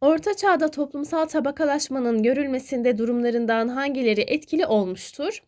Orta Çağ'da toplumsal tabakalaşmanın görülmesinde durumlarından hangileri etkili olmuştur?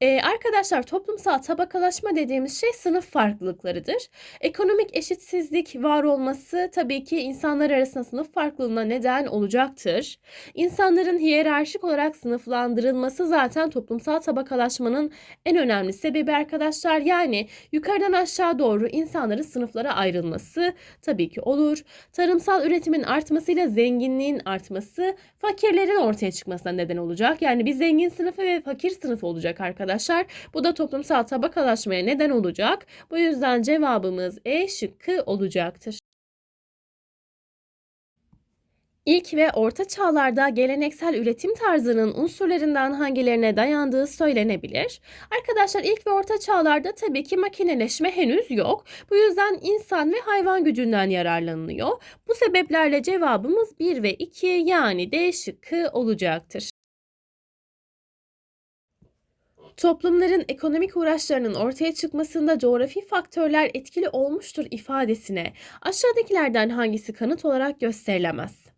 Eee, arkadaşlar toplumsal tabakalaşma dediğimiz şey sınıf farklılıklarıdır. Ekonomik eşitsizlik var olması tabii ki insanlar arasında sınıf farklılığına neden olacaktır. İnsanların hiyerarşik olarak sınıflandırılması zaten toplumsal tabakalaşmanın en önemli sebebi arkadaşlar. Yani yukarıdan aşağı doğru insanların sınıflara ayrılması tabii ki olur. Tarımsal üretimin artmasıyla zenginliğin artması fakirlerin ortaya çıkmasına neden olacak. Yani bir zengin sınıfı ve fakir sınıfı olacak arkadaşlar. Bu da toplumsal tabakalaşmaya neden olacak. Bu yüzden cevabımız E şıkkı olacaktır. İlk ve orta çağlarda geleneksel üretim tarzının unsurlarından hangilerine dayandığı söylenebilir. Arkadaşlar ilk ve orta çağlarda tabii ki makineleşme henüz yok. Bu yüzden insan ve hayvan gücünden yararlanılıyor. Bu sebeplerle cevabımız 1 ve 2 yani D şıkkı olacaktır. Toplumların ekonomik uğraşlarının ortaya çıkmasında coğrafi faktörler etkili olmuştur ifadesine aşağıdakilerden hangisi kanıt olarak gösterilemez?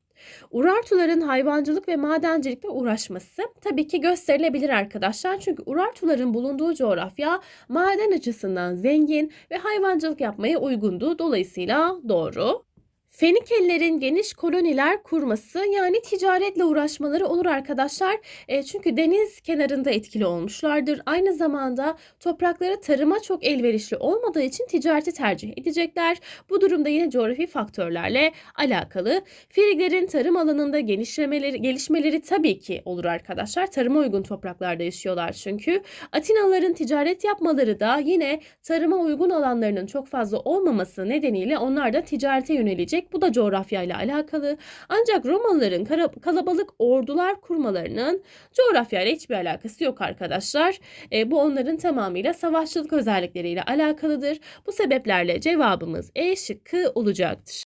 Urartuların hayvancılık ve madencilikle uğraşması tabii ki gösterilebilir arkadaşlar. Çünkü Urartuların bulunduğu coğrafya maden açısından zengin ve hayvancılık yapmaya uygundu. Dolayısıyla doğru. Fenikelilerin geniş koloniler kurması yani ticaretle uğraşmaları olur arkadaşlar. E, çünkü deniz kenarında etkili olmuşlardır. Aynı zamanda toprakları tarıma çok elverişli olmadığı için ticareti tercih edecekler. Bu durumda yine coğrafi faktörlerle alakalı. Friglerin tarım alanında genişlemeleri, gelişmeleri tabii ki olur arkadaşlar. Tarıma uygun topraklarda yaşıyorlar çünkü. Atinalıların ticaret yapmaları da yine tarıma uygun alanlarının çok fazla olmaması nedeniyle onlar da ticarete yönelecek bu da coğrafyayla alakalı. Ancak Romalıların kalabalık ordular kurmalarının coğrafyayla hiçbir alakası yok arkadaşlar. E, bu onların tamamıyla savaşçılık özellikleriyle alakalıdır. Bu sebeplerle cevabımız E şıkkı olacaktır.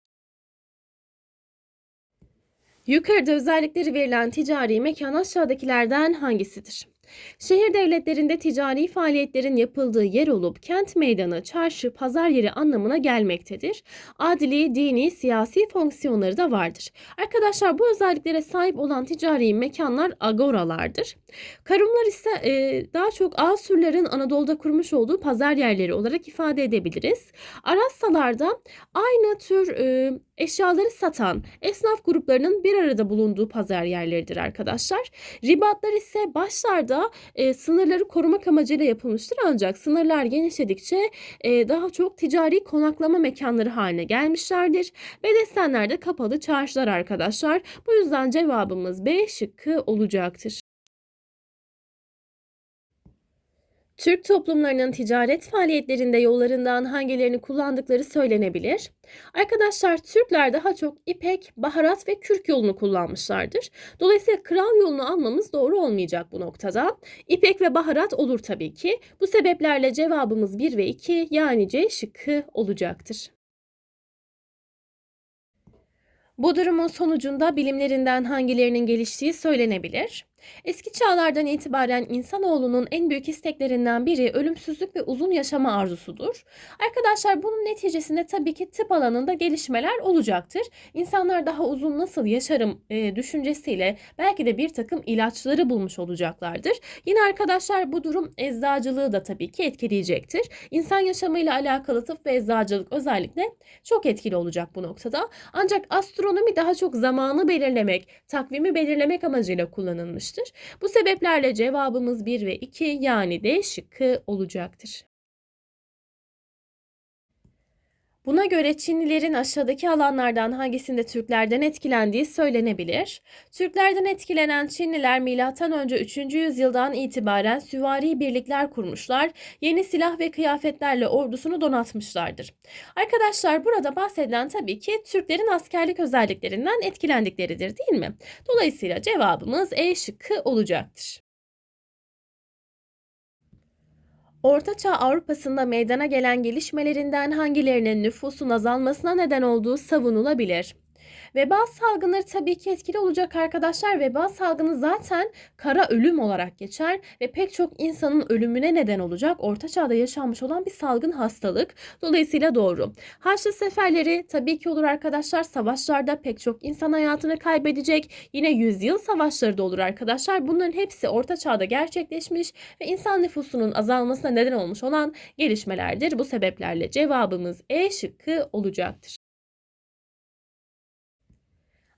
Yukarıda özellikleri verilen ticari mekan aşağıdakilerden hangisidir? Şehir devletlerinde ticari faaliyetlerin yapıldığı yer olup kent meydanı, çarşı, pazar yeri anlamına gelmektedir. Adli, dini, siyasi fonksiyonları da vardır. Arkadaşlar bu özelliklere sahip olan ticari mekanlar agoralardır. Karumlar ise e, daha çok Asurların Anadolu'da kurmuş olduğu pazar yerleri olarak ifade edebiliriz. Arastalarda aynı tür e, eşyaları satan esnaf gruplarının bir arada bulunduğu pazar yerleridir arkadaşlar. Ribatlar ise başlarda e, sınırları korumak amacıyla yapılmıştır ancak sınırlar genişledikçe e, daha çok ticari konaklama mekanları haline gelmişlerdir. Bedestenler de kapalı çarşılar arkadaşlar. Bu yüzden cevabımız B şıkkı olacaktır. Türk toplumlarının ticaret faaliyetlerinde yollarından hangilerini kullandıkları söylenebilir. Arkadaşlar Türkler daha çok ipek, baharat ve kürk yolunu kullanmışlardır. Dolayısıyla kral yolunu almamız doğru olmayacak bu noktada. İpek ve baharat olur tabii ki. Bu sebeplerle cevabımız 1 ve 2 yani C şıkkı olacaktır. Bu durumun sonucunda bilimlerinden hangilerinin geliştiği söylenebilir. Eski çağlardan itibaren insanoğlunun en büyük isteklerinden biri ölümsüzlük ve uzun yaşama arzusudur. Arkadaşlar bunun neticesinde tabii ki tıp alanında gelişmeler olacaktır. İnsanlar daha uzun nasıl yaşarım e, düşüncesiyle belki de bir takım ilaçları bulmuş olacaklardır. Yine arkadaşlar bu durum eczacılığı da tabii ki etkileyecektir. İnsan yaşamıyla alakalı tıp ve eczacılık özellikle çok etkili olacak bu noktada. Ancak astronomi daha çok zamanı belirlemek, takvimi belirlemek amacıyla kullanılmıştır yapılmıştır. Bu sebeplerle cevabımız 1 ve 2 yani D şıkkı olacaktır. Buna göre Çinlilerin aşağıdaki alanlardan hangisinde Türklerden etkilendiği söylenebilir. Türklerden etkilenen Çinliler M.Ö. 3. yüzyıldan itibaren süvari birlikler kurmuşlar, yeni silah ve kıyafetlerle ordusunu donatmışlardır. Arkadaşlar burada bahsedilen tabii ki Türklerin askerlik özelliklerinden etkilendikleridir değil mi? Dolayısıyla cevabımız E şıkkı olacaktır. Ortaçağ Avrupa'sında meydana gelen gelişmelerinden hangilerinin nüfusun azalmasına neden olduğu savunulabilir. Veba salgınları tabii ki etkili olacak arkadaşlar. Veba salgını zaten kara ölüm olarak geçer ve pek çok insanın ölümüne neden olacak orta çağda yaşanmış olan bir salgın hastalık. Dolayısıyla doğru. Haçlı seferleri tabii ki olur arkadaşlar. Savaşlarda pek çok insan hayatını kaybedecek. Yine yüzyıl savaşları da olur arkadaşlar. Bunların hepsi orta çağda gerçekleşmiş ve insan nüfusunun azalmasına neden olmuş olan gelişmelerdir. Bu sebeplerle cevabımız E şıkkı olacaktır.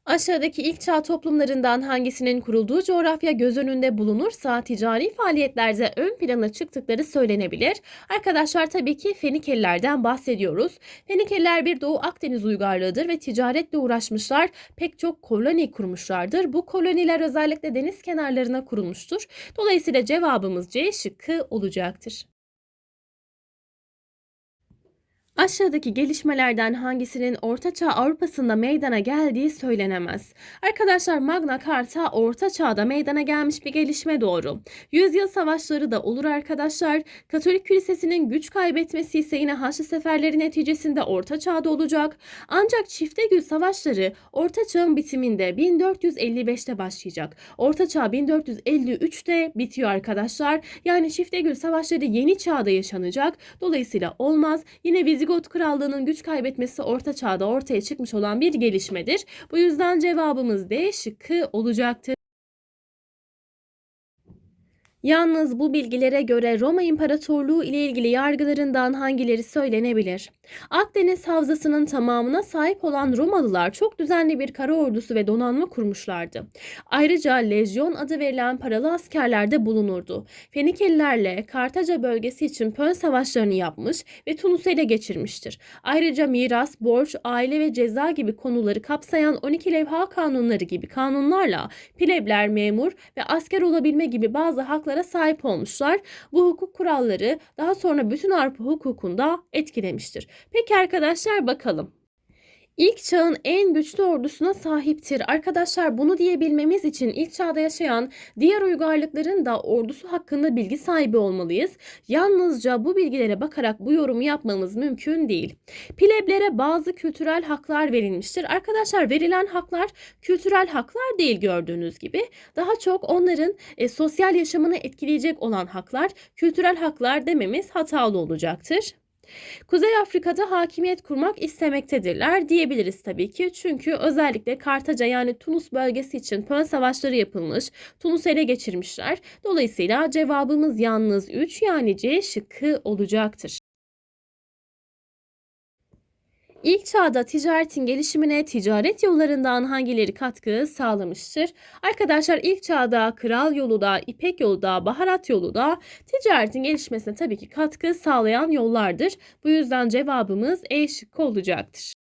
Aşağıdaki ilk çağ toplumlarından hangisinin kurulduğu coğrafya göz önünde bulunursa ticari faaliyetlerde ön plana çıktıkları söylenebilir. Arkadaşlar tabii ki Fenikelilerden bahsediyoruz. Fenikeliler bir Doğu Akdeniz uygarlığıdır ve ticaretle uğraşmışlar. Pek çok koloni kurmuşlardır. Bu koloniler özellikle deniz kenarlarına kurulmuştur. Dolayısıyla cevabımız C şıkkı olacaktır. Aşağıdaki gelişmelerden hangisinin Ortaçağ Avrupa'sında meydana geldiği söylenemez. Arkadaşlar Magna Carta Orta Çağ'da meydana gelmiş bir gelişme doğru. Yüzyıl savaşları da olur arkadaşlar. Katolik kilisesinin güç kaybetmesi ise yine Haçlı seferleri neticesinde Orta Çağ'da olacak. Ancak Çiftegül savaşları Orta Çağ'ın bitiminde 1455'te başlayacak. Orta Çağ 1453'te bitiyor arkadaşlar. Yani Çiftegül savaşları yeni çağda yaşanacak. Dolayısıyla olmaz. Yine Vizi Vizigot Krallığı'nın güç kaybetmesi Orta Çağ'da ortaya çıkmış olan bir gelişmedir. Bu yüzden cevabımız D şıkkı olacaktır. Yalnız bu bilgilere göre Roma İmparatorluğu ile ilgili yargılarından hangileri söylenebilir? Akdeniz havzasının tamamına sahip olan Romalılar çok düzenli bir kara ordusu ve donanma kurmuşlardı. Ayrıca lejyon adı verilen paralı askerler de bulunurdu. Fenikelilerle Kartaca bölgesi için Pön savaşlarını yapmış ve Tunus'u ele geçirmiştir. Ayrıca miras, borç, aile ve ceza gibi konuları kapsayan 12 levha kanunları gibi kanunlarla plebler, memur ve asker olabilme gibi bazı haklara haklara sahip olmuşlar. Bu hukuk kuralları daha sonra bütün Avrupa hukukunda etkilemiştir. Peki arkadaşlar bakalım. İlk çağın en güçlü ordusuna sahiptir. Arkadaşlar bunu diyebilmemiz için ilk çağda yaşayan diğer uygarlıkların da ordusu hakkında bilgi sahibi olmalıyız. Yalnızca bu bilgilere bakarak bu yorumu yapmamız mümkün değil. Pleblere bazı kültürel haklar verilmiştir. Arkadaşlar verilen haklar kültürel haklar değil gördüğünüz gibi. Daha çok onların e, sosyal yaşamını etkileyecek olan haklar, kültürel haklar dememiz hatalı olacaktır. Kuzey Afrika'da hakimiyet kurmak istemektedirler diyebiliriz tabii ki. Çünkü özellikle Kartaca yani Tunus bölgesi için Pön savaşları yapılmış. Tunus ele geçirmişler. Dolayısıyla cevabımız yalnız 3 yani C şıkkı olacaktır. İlk çağda ticaretin gelişimine ticaret yollarından hangileri katkı sağlamıştır? Arkadaşlar ilk çağda kral yolu da, ipek yolu da, baharat yolu da ticaretin gelişmesine tabii ki katkı sağlayan yollardır. Bu yüzden cevabımız E şıkkı olacaktır.